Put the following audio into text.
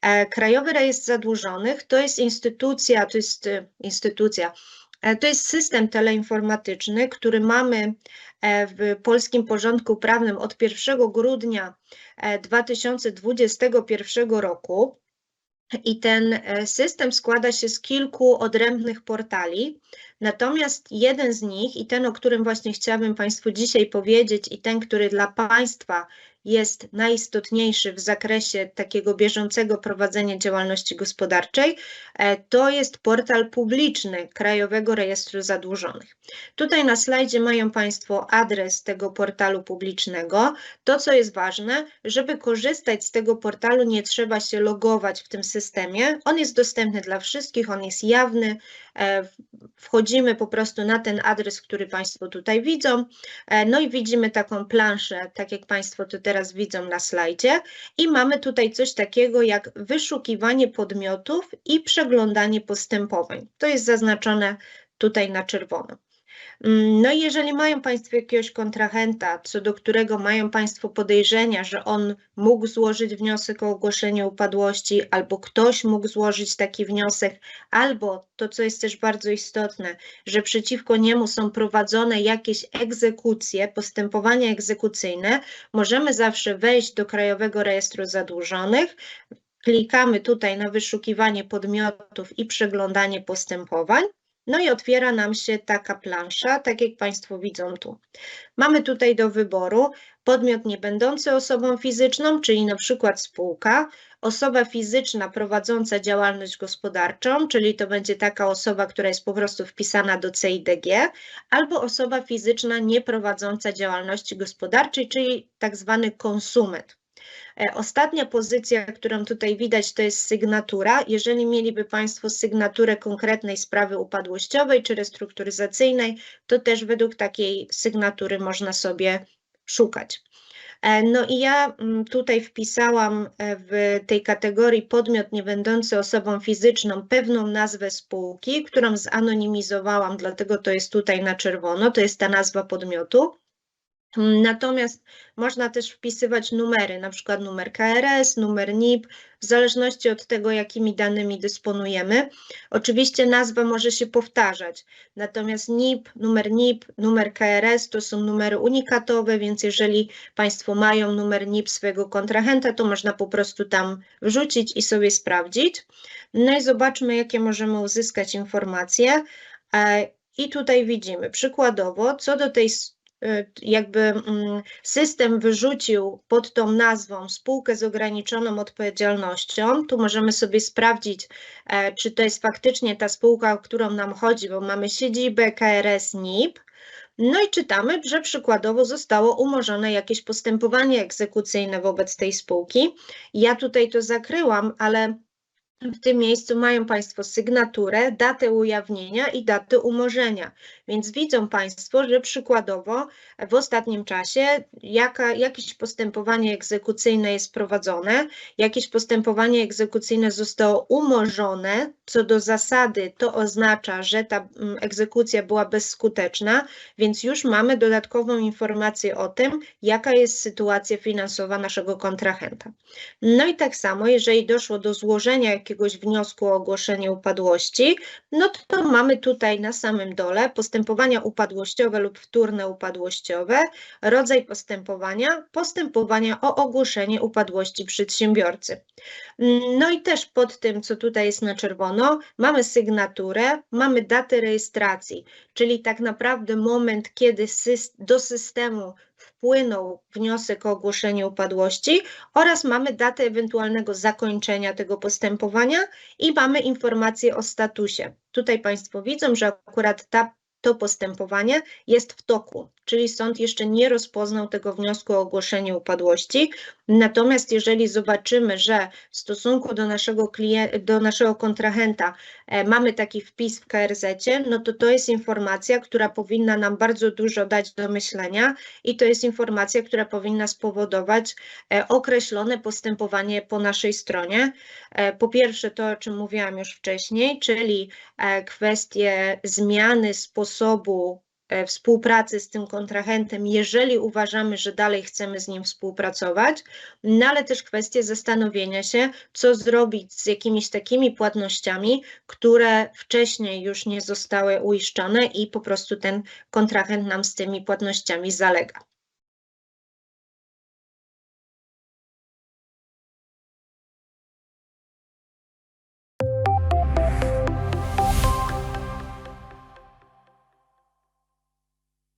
E, Krajowy Rejestr Zadłużonych to jest instytucja, to jest e, instytucja, e, to jest system teleinformatyczny, który mamy w polskim porządku prawnym od 1 grudnia e, 2021 roku. I ten system składa się z kilku odrębnych portali. Natomiast jeden z nich, i ten, o którym właśnie chciałabym Państwu dzisiaj powiedzieć, i ten, który dla Państwa jest najistotniejszy w zakresie takiego bieżącego prowadzenia działalności gospodarczej, e, to jest portal publiczny Krajowego Rejestru Zadłużonych. Tutaj na slajdzie mają Państwo adres tego portalu publicznego. To, co jest ważne, żeby korzystać z tego portalu, nie trzeba się logować w tym systemie. On jest dostępny dla wszystkich, on jest jawny. E, Wchodzimy po prostu na ten adres, który Państwo tutaj widzą. E, No i widzimy taką planszę, tak jak Państwo to teraz widzą na slajdzie. I mamy tutaj coś takiego jak wyszukiwanie podmiotów i przeglądanie postępowań. To jest zaznaczone tutaj na czerwono. Mm, No i jeżeli mają Państwo jakiegoś kontrahenta, co do którego mają Państwo podejrzenia, że on mógł złożyć wniosek o ogłoszenie upadłości, albo ktoś mógł złożyć taki wniosek, albo to, co jest też bardzo istotne, że przeciwko niemu są prowadzone jakieś egzekucje, postępowania egzekucyjne, możemy zawsze wejść do Krajowego Rejestru Zadłużonych, klikamy tutaj na wyszukiwanie podmiotów i przeglądanie postępowań. No i otwiera nam się taka plansza, tak jak Państwo widzą tu. Mamy tutaj do wyboru podmiot nie będący osobą fizyczną, czyli na przykład spółka, osoba fizyczna prowadząca działalność gospodarczą, czyli to będzie taka osoba, która jest po prostu wpisana do CIDG, albo osoba fizyczna nieprowadząca działalności gospodarczej, czyli tak zwany konsument. E, Ostatnia pozycja, którą tutaj widać, to jest sygnatura. Jeżeli mieliby Państwo sygnaturę konkretnej sprawy upadłościowej czy restrukturyzacyjnej, to też według takiej sygnatury można sobie szukać. E, No i ja mm, tutaj wpisałam e, w tej kategorii podmiot nie będący osobą fizyczną pewną nazwę spółki, którą zanonimizowałam, dlatego to jest tutaj na czerwono, to jest ta nazwa podmiotu. Mm, Natomiast można też wpisywać numery, na przykład numer KRS, numer NIP, w zależności od tego, jakimi danymi dysponujemy. Oczywiście nazwa może się powtarzać, natomiast NIP, numer NIP, numer KRS to są numery unikatowe, więc jeżeli Państwo mają numer NIP swojego kontrahenta, to można po prostu tam wrzucić i sobie sprawdzić. No i zobaczmy, jakie możemy uzyskać informacje. E, I tutaj widzimy przykładowo, co do tej jakby mm, system wyrzucił pod tą nazwą spółkę z ograniczoną odpowiedzialnością. Tu możemy sobie sprawdzić, e, czy to jest faktycznie ta spółka, o którą nam chodzi, bo mamy siedzibę KRS NIP. No i czytamy, że przykładowo zostało umorzone jakieś postępowanie egzekucyjne wobec tej spółki. Ja tutaj to zakryłam, ale w tym miejscu mają Państwo sygnaturę, datę ujawnienia i datę umorzenia. Więc widzą Państwo, że przykładowo w ostatnim czasie jaka, jakieś postępowanie egzekucyjne jest prowadzone, jakieś postępowanie egzekucyjne zostało umorzone. Co do zasady, to oznacza, że ta mm, egzekucja była bezskuteczna, więc już mamy dodatkową informację o tym, jaka jest sytuacja finansowa naszego kontrahenta. No i tak samo, jeżeli doszło do złożenia jakiegoś wniosku o ogłoszenie upadłości, no to, mamy tutaj na samym dole postępowania upadłościowe lub wtórne upadłościowe, rodzaj postępowania, postępowania o ogłoszenie upadłości przedsiębiorcy. No i też pod tym, co tutaj jest na czerwono, mamy sygnaturę, mamy datę rejestracji, czyli tak naprawdę moment, kiedy do systemu wpłynął wniosek o ogłoszenie upadłości oraz mamy datę ewentualnego zakończenia tego postępowania i mamy informację o statusie. Tutaj Państwo widzą, że akurat ta, to postępowanie jest w toku, czyli sąd jeszcze nie rozpoznał tego wniosku o ogłoszenie upadłości. Natomiast jeżeli zobaczymy, że w stosunku do naszego, klien- do naszego kontrahenta e, mamy taki wpis w KRZ-cie, no to to jest informacja, która powinna nam bardzo dużo dać do myślenia i to jest informacja, która powinna spowodować e, określone postępowanie po naszej stronie. E, Po pierwsze, to o czym mówiłam już wcześniej, czyli kwestie zmiany sposobu e, współpracy z tym kontrahentem, jeżeli uważamy, że dalej chcemy z nim współpracować, no ale też kwestie zastanowienia się, co zrobić z jakimiś takimi płatnościami, które wcześniej już nie zostały uiszczone i po prostu ten kontrahent nam z tymi płatnościami zalega.